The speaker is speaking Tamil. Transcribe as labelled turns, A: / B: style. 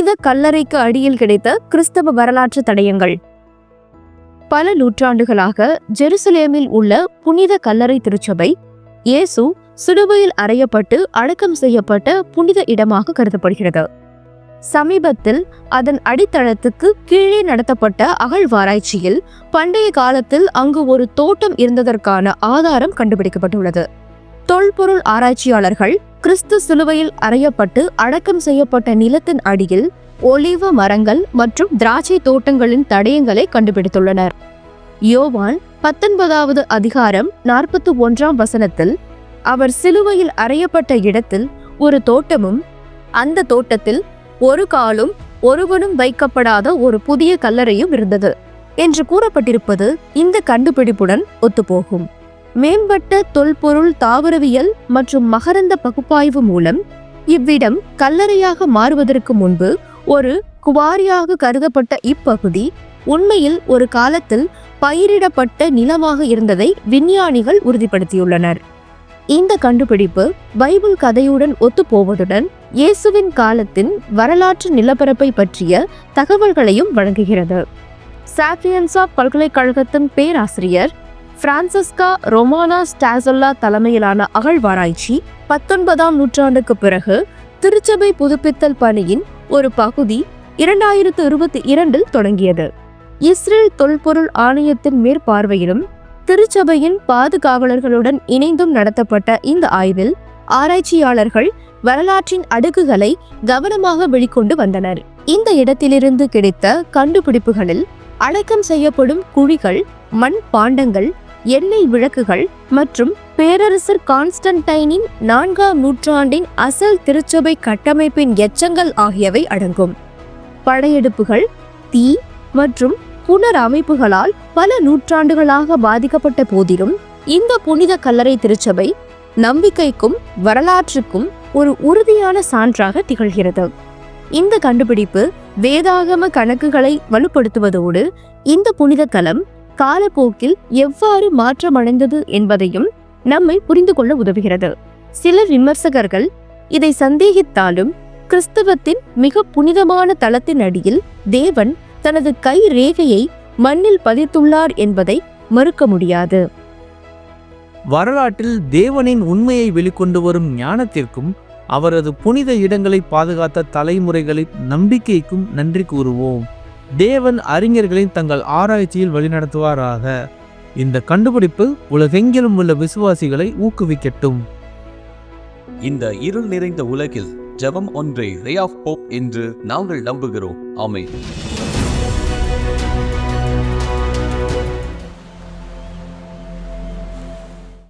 A: புனித கல்லறைக்கு அடியில் கிடைத்த கிறிஸ்தவ வரலாற்று தடயங்கள். பல நூற்றாண்டுகளாக ஜெருசலேமில் உள்ள புனித கல்லறை திருச்சபை இயேசு சிலுவையில் அறையப்பட்டு அடக்கம் செய்யப்பட்ட புனித இடமாக கருதப்படுகிறது. சமீபத்தில் அதன் அடித்தளத்துக்கு கீழே நடத்தப்பட்ட அகழ்வாராய்ச்சியில் பண்டைய காலத்தில் அங்கு ஒரு தோட்டம் இருந்ததற்கான ஆதாரம் கண்டுபிடிக்கப்பட்டுள்ளது. தொல்பொருள் ஆராய்ச்சியாளர்கள் கிறிஸ்து சிலுவையில் அறையப்பட்டு அடக்கம் செய்யப்பட்ட நிலத்தின் அடியில் ஒலிவ மரங்கள் மற்றும் திராட்சை தோட்டங்களின் தடயங்களை கண்டுபிடித்துள்ளனர். யோவான் பத்தொன்பதாவது அதிகாரம் நாற்பத்தி ஒன்றாம் வசனத்தில் அவர் சிலுவையில் அறையப்பட்ட இடத்தில் ஒரு தோட்டமும் அந்த தோட்டத்தில் ஒரு காலும் ஒருவனும் வைக்கப்படாத ஒரு புதிய கல்லறையும் இருந்தது. என்று கூறப்பட்டிருப்பது இந்த கண்டுபிடிப்புடன் ஒத்துப்போகும். மேம்பட்ட தொல்பொருள் தாவரவியல் மற்றும் மகரந்த பகுப்பாய்வு மூலம் இவ்விடம் கல்லறையாக மாறுவதற்கு முன்பு ஒரு குவாரியாக கருதப்பட்ட இப்பகுதி உண்மையில் ஒரு காலத்தில் பயிரிடப்பட்ட நிலமாக இருந்ததை விஞ்ஞானிகள் உறுதிப்படுத்தியுள்ளனர். இந்த கண்டுபிடிப்பு பைபிள் கதையுடன் ஒத்துப்போவதுடன் இயேசுவின் காலத்தின் வரலாற்று நிலப்பரப்பை பற்றிய தகவல்களையும் வழங்குகிறது. சாப்பியன்சா பல்கலைக்கழகத்தின் பேராசிரியர் பிரான்சிஸ்கா ரொமானா ஸ்டாசொல்லா தலைமையிலான அகழ்வாராய்ச்சி பத்தொன்பதாம் நூற்றாண்டுக்கு பிறகு திருச்சபை புதுப்பித்தல் பணியின் ஒரு பகுதி இரண்டாயிரத்து இருபத்தி இரண்டில் தொடங்கியது. இஸ்ரேல் தொல்பொருள் ஆணையத்தின் மேற்பார்வையிலும் திருச்சபையின் பாதுகாவலர்களுடன் இணைந்தும் நடத்தப்பட்ட இந்த ஆய்வில் ஆராய்ச்சியாளர்கள் வரலாற்றின் அடுக்குகளை கவனமாக வெளிக்கொண்டு வந்தனர். இந்த இடத்திலிருந்து கிடைத்த கண்டுபிடிப்புகளில் அடக்கம் செய்யப்படும் குழிகள் மண் பாண்டங்கள் எண்ணெய் விளக்குகள் மற்றும் பேரரசர் கான்ஸ்டன்டைனின் நான்காம் நூற்றாண்டின் அசல் திருச்சபை கட்டமைப்பின் எச்சங்கள் ஆகியவை அடங்கும். படையெடுப்புகள் தீ மற்றும் புனரமைப்புகளால் பல நூற்றாண்டுகளாக பாதிக்கப்பட்ட போதிலும் இந்த புனித கல்லறை திருச்சபை நம்பிக்கைக்கும் வரலாற்றுக்கும் ஒரு உறுதியான சான்றாக திகழ்கிறது. இந்த கண்டுபிடிப்பு வேதாகம கணக்குகளை வலுப்படுத்துவதோடு இந்த புனித தலம் காலப்போக்கில் எவ்வாறு மாற்றமடைந்தது என்பதையும் நம்மை புரிந்து கொள்ள உதவுகிறது. சில விமர்சகர்கள் இதை சந்தேகித்தாலும் கிறிஸ்தவத்தின் மிக புனிதமான தளத்தின் அடியில் தேவன் தனது கை ரேகையை மண்ணில் பதித்துள்ளார் என்பதை மறுக்க முடியாது.
B: வரலாற்றில் தேவனின் உண்மையை வெளிக்கொண்டு வரும் ஞானத்திற்கும் அவரது புனித இடங்களை பாதுகாத்த தலைமுறைகளின் நம்பிக்கைக்கும் நன்றி கூறுவோம். தேவன் அறிஞர்களின் தங்கள் ஆராய்ச்சியில் வழிநடத்துவாராக. இந்த கண்டுபிடிப்பு உலகெங்கிலும் உள்ள விசுவாசிகளை ஊக்குவிக்கட்டும்.
C: இந்த இருள் நிறைந்த உலகில் ஜெபம் ஒன்றே ரே ஆஃப் போப் என்று நாங்கள் நம்புகிறோம். ஆமென்.